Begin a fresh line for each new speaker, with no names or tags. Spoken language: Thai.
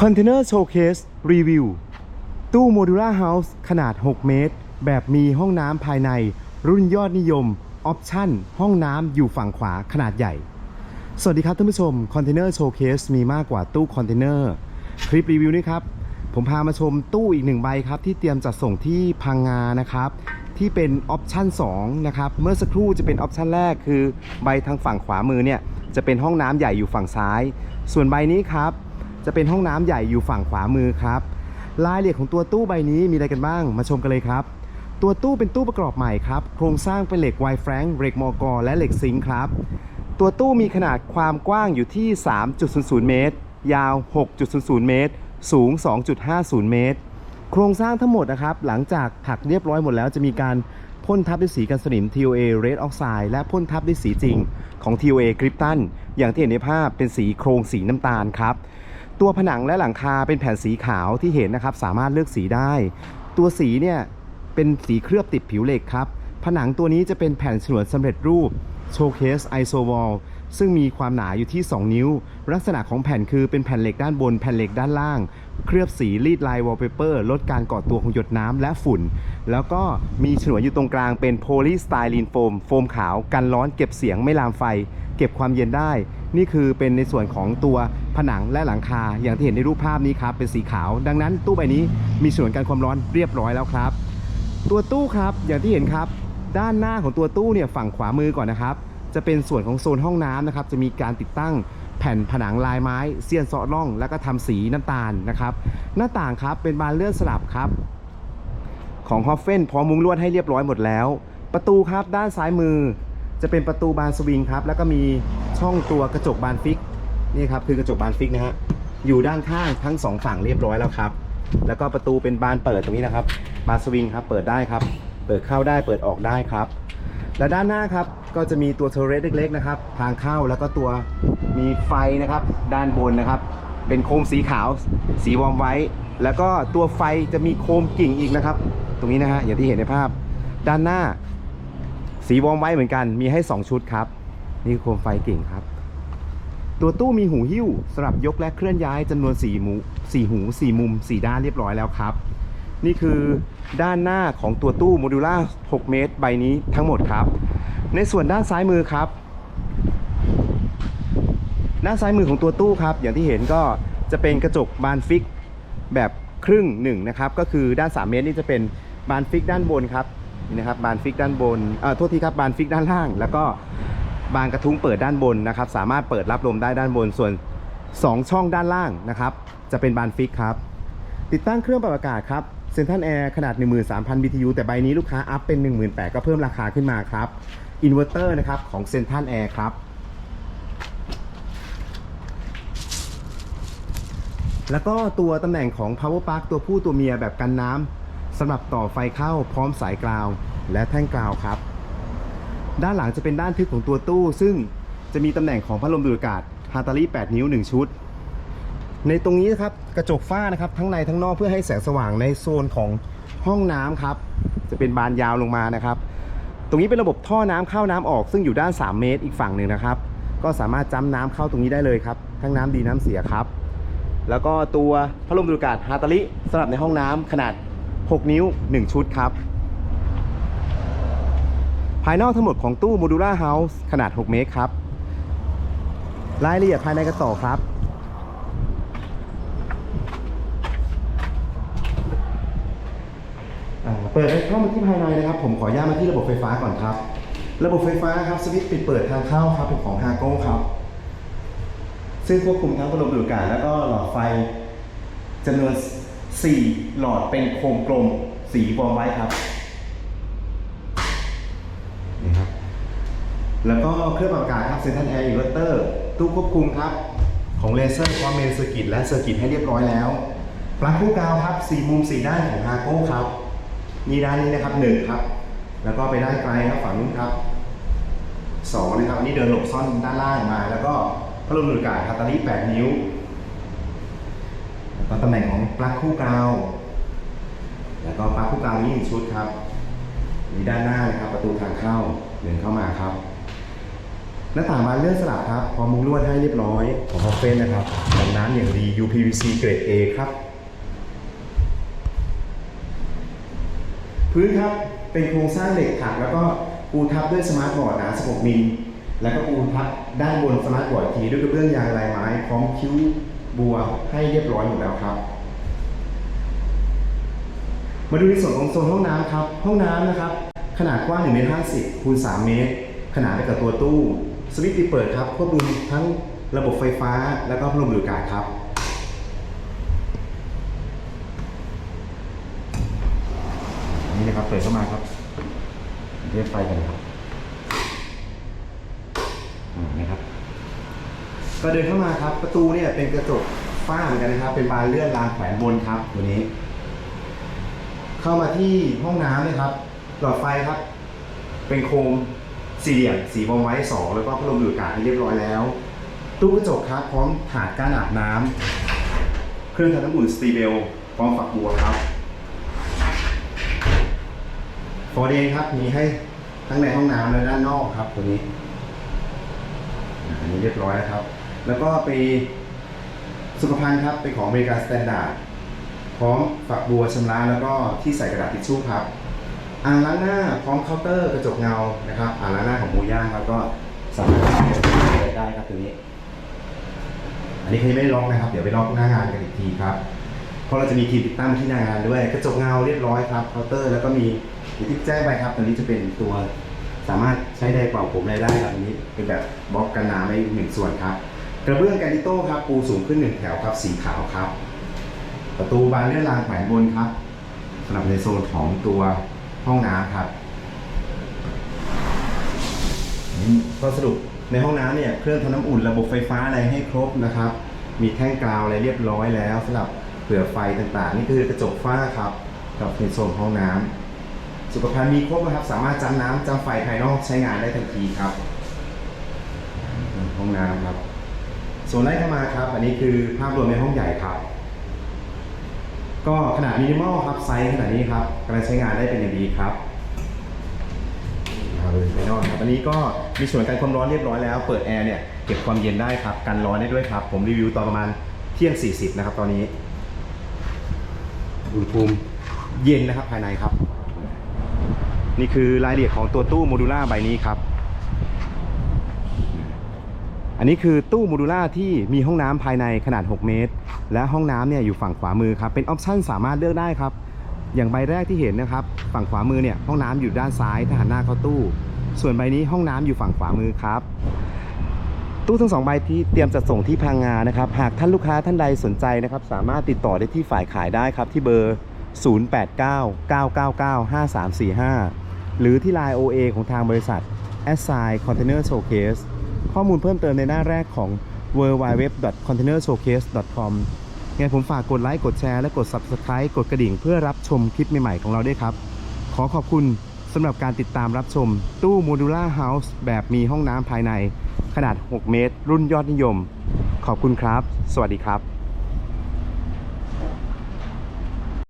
Container Showcase Review ตู้โมดูล่าเฮาส์ขนาด 6 เมตร แบบมีห้องน้ำภายใน รุ่นยอดนิยม ออปชั่น ห้องน้ำอยู่ฝั่งขวาขนาดใหญ่ สวัสดีครับท่านผู้ชม Container Showcase มีมากกว่าตู้คอนเทนเนอร์คลิปรีวิวนี้ครับ ผมพามาชมตู้อีกหนึ่งใบครับ ที่เตรียมจัดส่งที่พังงานะครับ ที่เป็นออปชั่น2นะครับ เมื่อสักครู่จะเป็นออปชั่นแรกคือใบทางฝั่งขวามือเนี่ยจะเป็นห้องน้ำใหญ่อยู่ฝั่งซ้าย ส่วนใบนี้ครับ จะเป็นห้องน้ำใหญ่อยู่ฝั่งขวามือครับรายละเอียดของตัวตู้ใบนี้มีอะไรกันบ้าง มาชมกันเลยครับ ตัวตู้เป็นตู้ประกอบใหม่ครับ โครงสร้างเป็นเหล็กไวแฟรงค์เหล็กมอกอและเหล็กซิงค์ครับ ตัวตู้มีขนาดความกว้างอยู่ที่ 3.00 เมตร ยาว 6.00 เมตร สูง 2.50 เมตร โครงสร้างทั้งหมดนะครับ หลังจากถักเรียบร้อยหมดแล้วจะมีการพ่นทับด้วยสีกันสนิม TOA Red Oxide และพ่นทับด้วยสีจริงของ TOA Krypton อย่างที่เห็นในภาพเป็นสีโครงสีน้ำตาลครับ ตัวผนังและหลังคาเป็นแผ่นสีขาวที่เห็นนะครับ สามารถเลือกสีได้ ตัวสีเนี่ยเป็นสีเคลือบติดผิวเหล็กครับ ผนังตัวนี้จะเป็นแผ่นฉนวนสำเร็จรูป Showcase Isowall ซึ่งมีความหนาอยู่ที่ 2 นิ้ว ลักษณะของแผ่นคือเป็นแผ่นเหล็กด้านบน แผ่นเหล็กด้านล่าง เคลือบสีรีดลายวอลเปเปอร์ลดการก่อตัวของหยดน้ำและฝุ่น แล้วก็มีฉนวนอยู่ตรงกลางเป็นโพลีสไตรีนโฟม โฟมขาว กันร้อนเก็บเสียงไม่ลามไฟ เก็บความเย็นได้ นี่คือเป็นในส่วนของตัวผนังและหลังคา อย่างที่เห็นในรูปภาพนี้ครับเป็นสีขาว ดังนั้นตู้ใบนี้มีฉนวนกันความร้อนเรียบร้อยแล้วครับ ตัวตู้ครับอย่างที่เห็นครับ ด้านหน้าของตัวตู้เนี่ยฝั่งขวามือก่อนนะครับ จะเป็นส่วนของโซนห้องน้ำนะครับจะมีการติดตั้งแผ่นผนังลายไม้เสียนเซาะร่อง แล้วก็ทำสีน้ำตาลนะครับ หน้าต่างครับเป็นบานเลื่อนสลับครับ ของฮอฟเฟนพร้อมมุ้งลวดให้เรียบร้อยหมดแล้ว ประตูครับด้านซ้ายมือ จะเป็นประตูบานสวิงครับ แล้วก็มี ช่องตัวกระจกบานฟิกนี่ครับคือกระจกบานฟิกนะฮะอยู่ด้านข้างทั้งสองฝั่งเรียบร้อยแล้วครับ แล้วก็ประตูเป็นบานเปิดตรงนี้นะครับบานสวิงครับเปิดได้ครับ เปิดเข้าได้เปิดออกได้ครับ และด้านหน้าครับก็จะมีตัวเทรเรสเล็กๆนะครับ ทางเข้าแล้วก็ตัวมีไฟนะครับ ด้านบนนะครับ เป็นโคมสีขาว สีวอร์มไว้ แล้วก็ตัวไฟจะมีโคมกิ่งอีกนะครับ ตรงนี้นะฮะอย่างที่เห็นในภาพ ด้านหน้า สีวอร์มไว้เหมือนกัน มีให้ 2 ชุดครับ นี่คือโคมไฟกิ่งครับ ตัวตู้มีหูหิ้วสำหรับยกและเคลื่อนย้ายจำนวน4หมู4หู4มุม 4 ด้านเรียบร้อยแล้วครับ นี่คือด้านหน้าของตัวตู้โมดูล่า 6 เมตร ใบนี้ทั้งหมดครับ ในส่วนด้านซ้ายมือครับ ด้านซ้ายมือของตัวตู้ครับ อย่างที่เห็นก็จะเป็นกระจกบานฟิกแบบครึ่งหนึ่งนะครับ ก็คือด้าน 3 เมตรนี่จะเป็นบานฟิกด้านบนครับนี่นะครับบานฟิกด้านบนเอ่อโทษทีครับบานฟิกด้านล่าง แล้วก็ บานกระทุ้งเปิดด้านบนนะครับ สามารถเปิดรับลมได้ด้านบนส่วน 2 ช่องด้านล่างนะครับ จะเป็นบานฟิกครับ ติดตั้งเครื่องปรับอากาศครับเซนทันแอร์ขนาด 13,000 BTU แต่ใบนี้ลูกค้าอัพเป็น 18,000ก็เพิ่มราคาขึ้นมาครับอินเวอร์เตอร์นะครับของเซนทันแอร์ครับแล้วก็ตัวตำแหน่งของ power plug ตัวผู้ตัวเมียแบบกันน้ำสำหรับต่อไฟเข้าพร้อมสายกราว และแท่งกราวครับ ด้านหลังจะเป็นด้านทึบของตัวตู้ ซึ่งจะมีตำแหน่งของพัดลมดูดอากาศฮาตาลี8นิ้ว 1 ชุด ในตรงนี้นะครับกระจกฝ้านะครับทั้งในทั้งนอกเพื่อให้แสงสว่างในโซนของห้องน้ำครับจะเป็นบานยาวลงมานะครับ ตรงนี้เป็นระบบท่อน้ำเข้าน้ำออก ซึ่งอยู่ด้าน 3 เมตรอีกฝั่งหนึ่งนะครับ ก็สามารถจ้ำน้ำเข้าตรงนี้ได้เลยครับทั้งน้ำดีน้ำเสียครับ แล้วก็ตัวพัดลมดูดอากาศฮาตาลิสำหรับในห้องน้ำขนาด 6 นิ้ว 1 ชุดครับ ภายนอกทั้งหมดของตู้โมดูล่าเฮาส์ขนาด 6 เมตรครับ รายละเอียดภายในกันต่อครับ เปิดเข้ามาที่ภายในนะครับ ผมขออนุญาตมาที่ระบบไฟฟ้าก่อนครับ ระบบไฟฟ้าครับสวิตช์ปิดเปิดทางเข้าครับเป็นของฮาโก้ครับ ซึ่งควบคุมทั้งพัดลมดูดอากาศแล้วก็หลอดไฟจำนวน 4 หลอดเป็นโคมกลมสีวอมไว้ครับนี่ครับ แล้วก็เครื่องปรับอากาศครับเซนทันแอร์อินเวอร์เตอร์ตู้ควบคุมครับ ของเลเซอร์พร้อมเมนเซอร์กิตและเซอร์กิตให้เรียบร้อยแล้วปลั๊กคู่กาวครับสี่มุมสี่ด้านของฮาโก้ครับนี่ด้านนี้นะครับหนึ่งครับ แล้วก็ไปด้านไกลครับฝั่งนู้นครับสองนะครับอันนี้เดินหลบซ่อนด้านล่างมา แล้วก็พัดลมดูดอากาศคาตาลี8นิ้วแล้วก็ตำแหน่งของปลั๊กคู่กาว แล้วก็ปลั๊กคู่กาวนี้หนึ่งชุดครับนี่ด้านหน้านะครับประตูทางเข้าเดินเข้ามาครับ หน้าต่างบานเลื่อนสลับครับพร้อมมุงลวดให้เรียบร้อยของฮอฟเฟนนะครับกันน้ำอย่างดี UPVC เกรด A ครับ พื้นครับเป็นโครงสร้างเหล็กถักแล้วก็ปูทับด้วยสมาร์ทบอร์ดหนา 16 มิล แล้วก็ปูทับด้านบนสมาร์ทบอร์ดอีกทีด้วยกระเบื้องยางลายไม้ พร้อมคิ้วบัวให้เรียบร้อยหมดแล้วครับ มาดูในส่วนของโซนห้องน้ำครับ ห้องน้ำนะครับ ขนาดกว้าง1เมตร50คูณ3เมตร ขนาดไปกับตัวตู้ สวิตช์ปิดเปิดครับควบคุมทั้งระบบไฟฟ้าแล้วก็พัดลมดูดอากาศครับนี่นะครับเปิดเข้ามาครับเรียกไฟกันครับอ่านะครับ ก็เดินเข้ามาครับ ประตูเนี่ยเป็นกระจกฝ้าเหมือนกันนะครับ เป็นบานเลื่อนรางแขวนบนครับตัวนี้ เข้ามาที่ห้องน้ำนี่ยครับหลอดไฟครับ เป็นโคม สี่เหลี่ยมสีบอมไว้สองแล้วก็พัดลมดูดอากาศให้เรียบร้อยแล้ว ตู้กระจกครับพร้อมถาดก้านอาบน้ำเครื่องทำน้ำอุ่นสตีเบลพร้อมฝักบัวครับฟอร์เดนครับมีให้ทั้งในห้องน้ำและด้านนอกครับ ตัวนี้อันนี้เรียบร้อยแล้วครับ แล้วก็ไปสุขภัณฑ์ครับเป็นของอเมริกาสแตนดาร์ดพร้อมฝักบัวชำระแล้วก็ที่ใส่กระดาษทิชชู่ครับ อ่างล้างหน้าพร้อมเคาน์เตอร์กระจกเงานะครับอ่างล้างหน้าของมูย่างครับก็สามารถเปิดได้ครับตัวนี้ อันนี้เขายังไม่ได้ล็อกนะครับ เดี๋ยวไปล็อกหน้างานกันอีกทีครับเพราะเราจะมีทีมติดตั้งที่หน้างานด้วย กระจกเงาเรียบร้อยครับเคาน์เตอร์แล้วก็มีอย่างที่แจ้งไปครับตัวนี้จะเป็นตัวสามารถใช้ได้เป่าผมอะไรได้ครับอันนี้เป็นแบบบล็อกกันน้ำไว้หนึ่งส่วนครับกระเบื้องแกนิโต้ครับปูสูงขึ้นหนึ่งแถวครับสีขาวครับ ประตูบานเลื่อนรางแขวนบนครับสำหรับในโซนของตัว ห้องน้ำครับก็สรุปในห้องน้ำเนี่ยเครื่องทำน้ำอุ่นระบบไฟฟ้าอะไรให้ครบนะครับ มีแท่งกาวอะไรเรียบร้อยแล้วสำหรับเผื่อไฟต่างๆ นี่คือกระจกฝ้าครับ กับในโซนห้องน้ำสุขภัณฑ์มีครบนะครับ สามารถจำน้ำจำไฟภายนอกใช้งานได้ทันทีครับ ห้องน้ำครับโซนไล่เข้ามาครับ อันนี้คือภาพรวมในห้องใหญ่ครับ ก็ขนาดมินิมอลครับไซส์ขนาดนี้ครับกำลังใช้งานได้เป็นอย่างดีครับเอาเลยไปนอนครับอันนี้ก็มีส่วนกันความร้อนเรียบร้อยแล้ว เปิดแอร์เนี่ยเก็บความเย็นได้ครับกันร้อนได้ด้วยครับ ผมรีวิวตอนประมาณเที่ยง 40 นะครับ ตอนนี้อุณหภูมิเย็นนะครับภายในครับ นี่คือรายละเอียดของตัวตู้โมดูล่าใบนี้ครับ อันนี้คือตู้โมดูล่าที่มีห้องน้ำภายในขนาด 6 เมตร และห้องน้ำเนี่ยอยู่ฝั่งขวามือครับเป็นออปชั่นสามารถเลือกได้ครับ อย่างใบแรกที่เห็นนะครับ ฝั่งขวามือเนี่ยห้องน้ำอยู่ด้านซ้ายถ้าหันหน้าเข้าตู้ ส่วนใบนี้ห้องน้ำอยู่ฝั่งขวามือครับ ตู้ทั้งสองใบที่เตรียมจัดส่งที่พังงานะครับ หากท่านลูกค้าท่านใดสนใจนะครับ สามารถติดต่อได้ที่ฝ่ายขายได้ครับที่เบอร์ 0899995345 หรือที่ Line OA ของทางบริษัท a s s i g n Container Showcase ข้อมูลเพิ่มเติมในหน้าแรกของ w w w c o n t a i n e r s h o w c a s e c o m ยังไงผมฝากกดไลค์ กดแชร์ และกด Subscribe กดกระดิ่งเพื่อรับชมคลิปใหม่ๆของเราด้วยครับ ขอขอบคุณสำหรับการติดตามรับชม ตู้โมดูล่าเฮาส์แบบมีห้องน้ำภายใน ขนาด 6 เมตร รุ่นยอดนิยม ขอบคุณครับ สวัสดีครับ